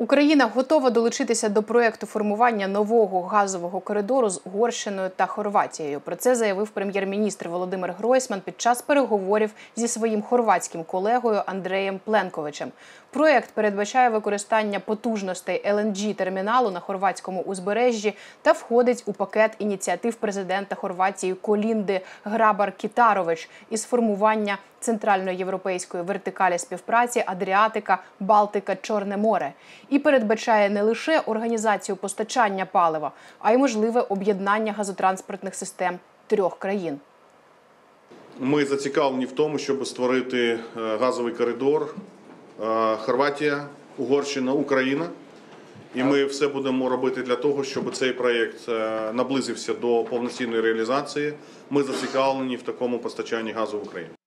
Україна готова долучитися до проекту формування нового газового коридору з Угорщиною та Хорватією. Про це заявив прем'єр-міністр Володимир Гройсман під час переговорів зі своїм хорватським колегою Андреєм Пленковичем. Проект передбачає використання потужностей lng терміналу на хорватському узбережжі та входить у пакет ініціатив президента Хорватії Колінди Грабар Кітарович із формування центральноєвропейської вертикалі співпраці Адріатика, Балтика, Чорне море і передбачає не лише організацію постачання палива, а й можливе об'єднання газотранспортних систем трьох країн. Ми зацікавлені в тому, щоб створити е, газовий коридор е, Хорватія, Угорщина, Україна. І ми все будемо робити для того, щоб цей проєкт е, наблизився до повноцінної реалізації. Ми зацікавлені в такому постачанні газу в Україну.